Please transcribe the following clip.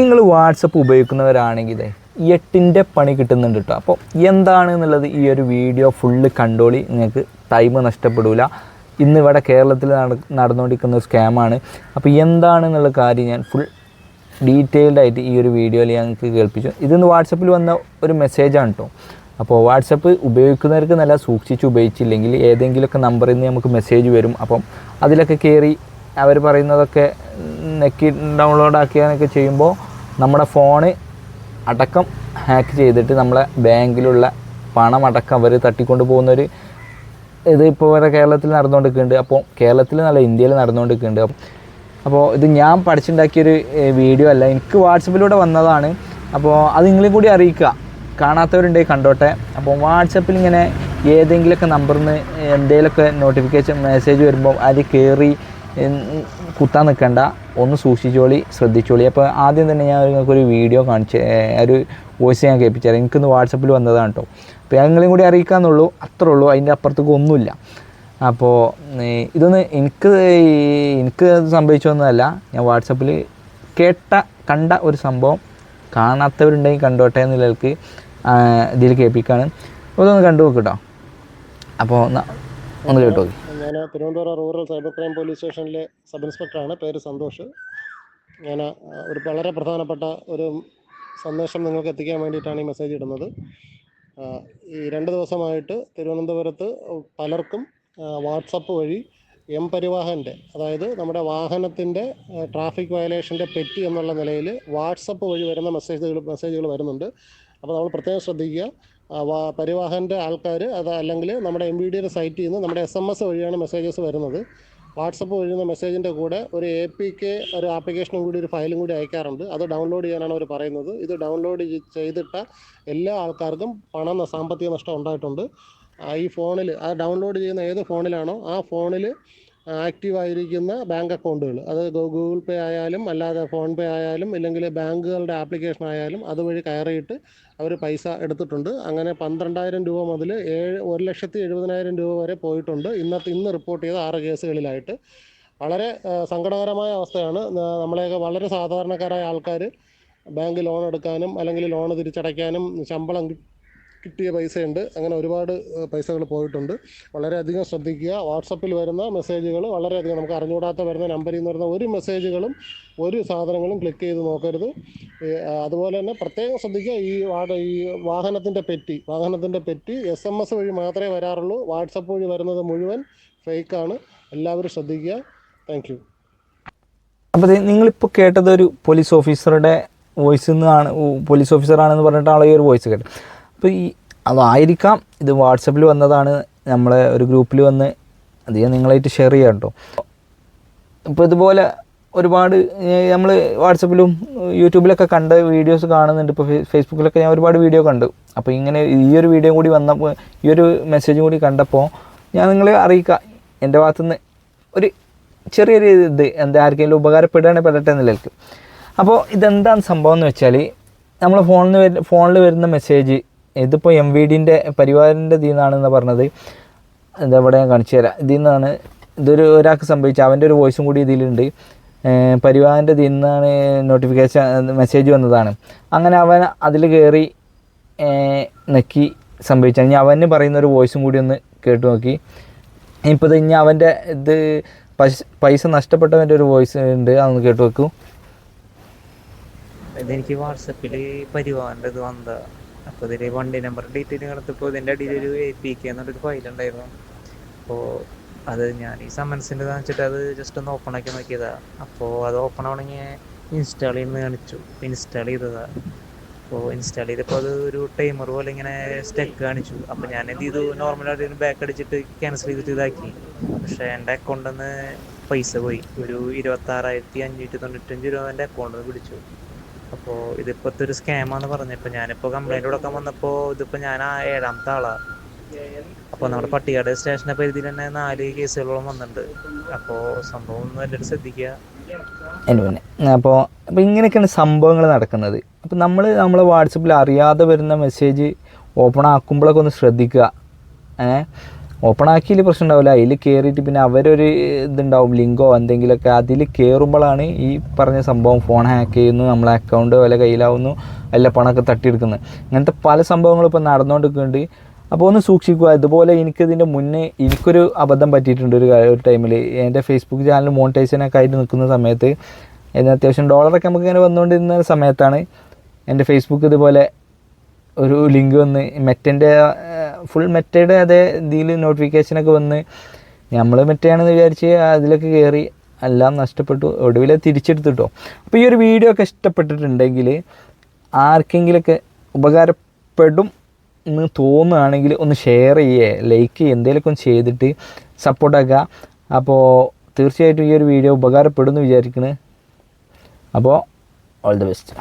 നിങ്ങൾ വാട്സപ്പ് ഉപയോഗിക്കുന്നവരാണെങ്കിൽ എട്ടിന്റെ പണി കിട്ടുന്നുണ്ട് കേട്ടോ അപ്പോൾ എന്താണ് എന്നുള്ളത് ഈ ഒരു വീഡിയോ ഫുള്ള് കണ്ടോളി. നിങ്ങൾക്ക് ടൈം നഷ്ടപ്പെടില്ല ഇന്ന് ഇവിടെ കേരളത്തിൽ നട നടന്നുകൊണ്ടിരിക്കുന്ന ഒരു സ്കാമാണ് അപ്പോൾ എന്താണെന്നുള്ള കാര്യം ഞാൻ ഫുൾ ഡീറ്റെയിൽഡ് ആയിട്ട് ഈ ഒരു വീഡിയോയിൽ ഞങ്ങൾക്ക് കേൾപ്പിച്ചു. ഇതൊന്ന് വാട്സപ്പിൽ വന്ന ഒരു മെസ്സേജാണ് കേട്ടോ അപ്പോൾ വാട്സപ്പ് ഉപയോഗിക്കുന്നവർക്ക് നല്ല സൂക്ഷിച്ച് ഉപയോഗിച്ചില്ലെങ്കിൽ ഏതെങ്കിലുമൊക്കെ നമ്പറിൽ നിന്ന് നമുക്ക് മെസ്സേജ് വരും. അപ്പം അതിലൊക്കെ കയറി അവർ പറയുന്നതൊക്കെ നെക്കി ഡൗൺലോഡ് ആക്കിയാനൊക്കെ ചെയ്യുമ്പോൾ നമ്മുടെ ഫോണ് അടക്കം ഹാക്ക് ചെയ്തിട്ട് നമ്മളെ ബാങ്കിലുള്ള പണം അടക്കം അവർ തട്ടിക്കൊണ്ട് പോകുന്നൊരു ഇത് ഇപ്പോൾ വരെ കേരളത്തിൽ നടന്നുകൊണ്ടിരിക്കുന്നുണ്ട്. അപ്പോൾ കേരളത്തിൽ നല്ല ഇന്ത്യയിൽ നടന്നുകൊണ്ടിരിക്കുന്നുണ്ട്. അപ്പോൾ ഇത് ഞാൻ പഠിച്ചുണ്ടാക്കിയൊരു വീഡിയോ അല്ല എനിക്ക് വാട്സപ്പിലൂടെ വന്നതാണ്. അപ്പോൾ അത് നിങ്ങളെയും കൂടി അറിയിക്കുക. കാണാത്തവരുണ്ടെങ്കിൽ കണ്ടോട്ടെ. അപ്പോൾ വാട്സപ്പിൽ ഇങ്ങനെ ഏതെങ്കിലുമൊക്കെ നമ്പറിൽ നിന്ന് എന്തെങ്കിലുമൊക്കെ നോട്ടിഫിക്കേഷൻ മെസ്സേജ് വരുമ്പോൾ അതിൽ കയറി കുത്താൻ നിൽക്കണ്ട ഒന്ന് സൂക്ഷിച്ചോളി ശ്രദ്ധിച്ചോളി. അപ്പോൾ ആദ്യം തന്നെ ഞാൻ നിങ്ങൾക്കൊരു വീഡിയോ കാണിച്ച് ഒരു വോയിസ് ഞാൻ കേൾപ്പിച്ചാൽ എനിക്കിന്ന് വാട്സപ്പിൽ വന്നതാണ് കേട്ടോ അപ്പോൾ ഞങ്ങളെയും കൂടി അറിയിക്കാന്നുള്ളൂ അത്രേ ഉള്ളൂ അതിന്റെ അപ്പുറത്തേക്ക് ഒന്നുമില്ല. അപ്പോൾ ഇതൊന്ന് എനിക്ക് എനിക്ക് സംഭവിച്ചൊന്നുമല്ല ഞാൻ വാട്സപ്പിൽ കേട്ട കണ്ട ഒരു സംഭവം കാണാത്തവരുണ്ടെങ്കിൽ കണ്ടോട്ടെ എന്നുള്ളവർക്ക് ഇതിൽ കേൾപ്പിക്കാണ്. അപ്പോൾ ഇതൊന്ന് കണ്ടു നോക്ക് കേട്ടോ അപ്പോൾ ഒന്ന് കേട്ടോ ഞാൻ Thiruvananthapuram rural cyber crime police സ്റ്റേഷനിലെ സബ് ഇൻസ്പെക്ടറാണ്. പേര് സന്തോഷ്. ഞാൻ ഒരു വളരെ പ്രധാനപ്പെട്ട ഒരു സന്ദേശം നിങ്ങൾക്ക് എത്തിക്കാൻ വേണ്ടിയിട്ടാണ് ഈ മെസ്സേജ് ഇടുന്നത്. ഈ രണ്ട് ദിവസമായിട്ട് തിരുവനന്തപുരത്ത് പലർക്കും വാട്സപ്പ് വഴി എം പരിവാഹന്റെ അതായത് നമ്മുടെ വാഹനത്തിന്റെ ട്രാഫിക് വയലേഷന്റെ പെറ്റി എന്നുള്ള നിലയിൽ വാട്സപ്പ് വഴി വരുന്ന മെസ്സേജുകൾ മെസ്സേജുകൾ വരുന്നുണ്ട്. അപ്പോൾ നമ്മൾ പ്രത്യേകം ശ്രദ്ധിക്കുക. പരിവാഹന്റെ ആൾക്കാർ അത് അല്ലെങ്കിൽ നമ്മുടെ എം വി ഡിയുടെ സൈറ്റിൽ നിന്ന് നമ്മുടെ എസ് എം എസ് വഴിയാണ് മെസ്സേജസ് വരുന്നത്. വാട്സപ്പ് വഴിയുന്ന മെസ്സേജിന്റെ കൂടെ ഒരു എ പി കെ ഒരു ആപ്ലിക്കേഷനും കൂടി ഒരു ഫയലും കൂടി അയക്കാറുണ്ട്. അത് ഡൗൺലോഡ് ചെയ്യാനാണ് അവർ പറയുന്നത്. ഇത് ഡൗൺലോഡ് ചെയ്തിട്ട എല്ലാ ആൾക്കാർക്കും പണം സാമ്പത്തിക നഷ്ടം ഉണ്ടായിട്ടുണ്ട്. ഈ ഫോണിൽ ആ ഡൗൺലോഡ് ചെയ്യുന്ന ഏത് ഫോണിലാണോ ആ ഫോണിൽ ആക്റ്റീവ് ആയിരിക്കുന്ന ബാങ്ക് അക്കൗണ്ടുകൾ. അത് ഗൂഗിൾ പേ ആയാലും അല്ലാതെ ഫോൺ പേ ആയാലും ഇല്ലെങ്കിൽ ബാങ്കുകളുടെ ആപ്ലിക്കേഷൻ ആയാലും അതുവഴി കയറിയിട്ട് അവർ പൈസ എടുത്തിട്ടുണ്ട്. അങ്ങനെ പന്ത്രണ്ടായിരം രൂപ മുതൽ ഏഴ് ഒരു ലക്ഷത്തി എഴുപതിനായിരം രൂപ വരെ പോയിട്ടുണ്ട്. ഇന്നത്തെ ഇന്ന് റിപ്പോർട്ട് ചെയ്ത ആറ് കേസുകളിലായിട്ട്. വളരെ സങ്കടകരമായ അവസ്ഥയാണ്. നമ്മളെയൊക്കെ വളരെ സാധാരണക്കാരായ ആൾക്കാർ ബാങ്ക് ലോൺ എടുക്കാനും അല്ലെങ്കിൽ ലോൺ തിരിച്ചടയ്ക്കാനും ശമ്പളം കിട്ടിയ പൈസയുണ്ട്. അങ്ങനെ ഒരുപാട് പൈസകൾ പോയിട്ടുണ്ട്. വളരെയധികം ശ്രദ്ധിക്കുക. വാട്സപ്പിൽ വരുന്ന മെസ്സേജുകൾ വളരെയധികം നമുക്ക് അറിഞ്ഞുകൂടാത്ത വരുന്ന നമ്പറിൽ നിന്ന് വരുന്ന ഒരു മെസ്സേജുകളും ഒരു സാധനങ്ങളും ക്ലിക്ക് ചെയ്ത് നോക്കരുത്. അതുപോലെ തന്നെ പ്രത്യേകം ശ്രദ്ധിക്കുക ഈ ഈ വാഹനത്തിന്റെ പെറ്റി വാഹനത്തിന്റെ പെറ്റി എസ് എം എസ് വഴി മാത്രമേ വരാറുള്ളൂ. വാട്സപ്പ് വഴി വരുന്നത് മുഴുവൻ ഫേക്കാണ്. എല്ലാവരും ശ്രദ്ധിക്കുക. Thank you. അപ്പോൾ നിങ്ങളിപ്പോൾ കേട്ടത് ഒരു പോലീസ് ഓഫീസറുടെ വോയിസ് നിന്നാണ് പോലീസ് ഓഫീസറാണെന്ന് പറഞ്ഞിട്ടാണ് ഈ ഒരു വോയിസ് കേട്ടത്. അപ്പോൾ ഈ അതായിരിക്കാം ഇത് വാട്സപ്പിൽ വന്നതാണ് നമ്മളെ ഒരു ഗ്രൂപ്പിൽ വന്ന് അത് ഞാൻ നിങ്ങളായിട്ട് ഷെയർ ചെയ്യാം കേട്ടോ ഇപ്പോൾ ഇതുപോലെ ഒരുപാട് നമ്മൾ വാട്സപ്പിലും യൂട്യൂബിലൊക്കെ കണ്ട വീഡിയോസ് കാണുന്നുണ്ട്. ഇപ്പോൾ ഫേസ്ബുക്കിലൊക്കെ ഞാൻ ഒരുപാട് വീഡിയോ കണ്ടു. അപ്പോൾ ഇങ്ങനെ ഈ ഒരു വീഡിയോ കൂടി വന്നപ്പോൾ ഈ ഒരു മെസ്സേജും കൂടി കണ്ടപ്പോൾ ഞാൻ നിങ്ങളെ അറിയിക്കാം. എന്റെ ഭാഗത്തുനിന്ന് ഒരു ചെറിയൊരു ഇത് എന്താ ആർക്കെങ്കിലും ഉപകാരപ്പെടുകയാണെങ്കിൽ പെടട്ടെ നിലയ്ക്ക് അപ്പോൾ ഇതെന്താണ് സംഭവം എന്ന് വെച്ചാൽ നമ്മൾ ഫോണിൽ ഫോണിൽ വരുന്ന മെസ്സേജ് ഇതിപ്പോൾ എം വി ഡിന്റെ പരിവാറിന്റെ ഇതിൽ നിന്നാണെന്ന് പറഞ്ഞത്. എന്താ ഇവിടെ ഞാൻ കാണിച്ചു തരാം. ഇതിൽ നിന്നാണ് ഇതൊരു ഒരാൾക്ക് സംഭവിച്ച അവന്റെ ഒരു വോയിസും കൂടി ഇതിലുണ്ട്. പരിവാറിന്റെ ഇതിൽ നിന്നാണ് നോട്ടിഫിക്കേഷൻ മെസ്സേജ് വന്നതാണ്. അങ്ങനെ അവൻ അതിൽ കയറി നെക്കി സംഭവിച്ചു. ഇനി അവന് പറയുന്ന ഒരു വോയിസും കൂടി ഒന്ന് കേട്ടു നോക്കി. ഇപ്പോൾ ഇനി അവന്റെ ഇത് പൈസ പൈസ നഷ്ടപ്പെട്ടവന്റെ ഒരു വോയിസ് ഉണ്ട്. അതൊന്ന് കേട്ടു വെക്കൂ ഇതെനിക്ക് വാട്സപ്പിൽ പരിവാറിന്റെ ഇത് വന്നതാ. അപ്പോൾ ഇതിൽ വണ്ടി നമ്പർ ഡീറ്റെയിൽ കിടത്തപ്പോൾ ഇതിന്റെ അടിയിൽ ഒരു എ പി കെ എന്നൊരു ഫയൽ ഉണ്ടായിരുന്നു. അപ്പോൾ അത് ഞാൻ ഈ സമ്മൻസിന്റെ വെച്ചിട്ട് അത് ജസ്റ്റ് ഒന്ന് ഓപ്പൺ ആക്കി നോക്കിയതാ. അപ്പോൾ അത് ഓപ്പൺ ആവണമെങ്കിൽ ഇൻസ്റ്റാൾ ചെയ്യുന്നത് കാണിച്ചു. ഇൻസ്റ്റാൾ ചെയ്തതാ. അപ്പോൾ ഇൻസ്റ്റാൾ ചെയ്തപ്പോൾ അത് ഒരു ടൈമർ പോലെ ഇങ്ങനെ സ്റ്റെക്ക് കാണിച്ചു. അപ്പോൾ ഞാൻ എന്ത് ചെയ്തു? നോർമലായിട്ട് ബാക്ക് അടിച്ചിട്ട് ക്യാൻസൽ ചെയ്തിട്ട് ഇതാക്കി. പക്ഷേ എന്റെ അക്കൗണ്ടിൽ നിന്ന് പൈസ പോയി. ഒരു ഇരുപത്താറായിരത്തി അഞ്ഞൂറ്റി തൊണ്ണൂറ്റഞ്ച് രൂപ എന്റെ അക്കൗണ്ടിൽ നിന്ന് പിടിച്ചു. അപ്പോൾ ഇതിപ്പോഴത്തെ ഒരു സ്കാമാന്ന് പറഞ്ഞപ്പോൾ ഞാനിപ്പോൾ കംപ്ലൈന്റ് കൊടുക്കാൻ വന്നപ്പോൾ ഇതിപ്പോൾ ഞാൻ ആ ഏഴാമത്തെ ആളാണ് അപ്പോൾ നമ്മുടെ പട്ടികാട് സ്റ്റേഷനെ പരിധിയിൽ തന്നെ നാല് കേസുകളോളം വന്നിട്ടുണ്ട്. അപ്പോൾ സംഭവം ഒന്ന് എല്ലാവരും ശ്രദ്ധിക്കുക. എന്റെ പിന്നെ. അപ്പോൾ അപ്പോൾ ഇങ്ങനെയൊക്കെയാണ് സംഭവങ്ങൾ നടക്കുന്നത്. അപ്പോൾ നമ്മൾ നമ്മളെ വാട്സപ്പിൽ അറിയാതെ വരുന്ന മെസ്സേജ് ഓപ്പൺ ആക്കുമ്പോഴൊക്കെ ഒന്ന് ശ്രദ്ധിക്കുക. ഏ? ഓപ്പൺ ആക്കിയിൽ പ്രശ്നം ഉണ്ടാവില്ല അതിൽ കയറിയിട്ട് പിന്നെ അവരൊരു ഇതുണ്ടാവും ലിങ്കോ എന്തെങ്കിലുമൊക്കെ അതിൽ കയറുമ്പോഴാണ് ഈ പറഞ്ഞ സംഭവം ഫോൺ ഹാക്ക് ചെയ്യുന്നു നമ്മളെ അക്കൗണ്ട് വല്ല കയ്യിലാവുന്നു എല്ലാ പണമൊക്കെ തട്ടിയെടുക്കുന്നത്. ഇങ്ങനത്തെ പല സംഭവങ്ങളും ഇപ്പോൾ നടന്നുകൊണ്ടിരിക്കുന്നുണ്ട്. അപ്പോൾ ഒന്ന് സൂക്ഷിക്കുക. ഇതുപോലെ എനിക്കിതിന്റെ മുന്നേ എനിക്കൊരു അബദ്ധം പറ്റിയിട്ടുണ്ട് ഒരു ഒരു ടൈമിൽ എന്റെ ഫേസ്ബുക്ക് ചാനൽ മോണിറ്റൈസേഷനൊക്കെ ആയിട്ട് നിൽക്കുന്ന സമയത്ത് എന്നാൽ അത്യാവശ്യം ഡോളറൊക്കെ നമുക്ക് ഇങ്ങനെ വന്നുകൊണ്ടിരുന്ന സമയത്താണ് എന്റെ ഫേസ്ബുക്ക് ഇതുപോലെ ഒരു ലിങ്ക് വന്ന് മെറ്റന്റെ ഫുൾ മെറ്റയുടെ അതേ ഇതിൽ നോട്ടിഫിക്കേഷനൊക്കെ വന്ന് നമ്മൾ മെറ്റയാണെന്ന് വിചാരിച്ച് അതിലൊക്കെ കയറി എല്ലാം നഷ്ടപ്പെട്ടു ഒടുവിൽ തിരിച്ചെടുത്തിട്ടോ. അപ്പോൾ ഈ ഒരു വീഡിയോ ഒക്കെ ഇഷ്ടപ്പെട്ടിട്ടുണ്ടെങ്കിൽ ആർക്കെങ്കിലൊക്കെ ഉപകാരപ്പെടും എന്ന് തോന്നുകയാണെങ്കിൽ ഒന്ന് ഷെയർ ചെയ്യേ ലൈക്ക് ചെയ്യുക എന്തെങ്കിലുമൊക്കെ ഒന്ന് ചെയ്തിട്ട് സപ്പോർട്ടാക്കുക അപ്പോൾ തീർച്ചയായിട്ടും ഈ ഒരു വീഡിയോ ഉപകാരപ്പെടും എന്ന് വിചാരിക്കുന്നത് അപ്പോൾ ഓൾ ദി ബെസ്റ്റ്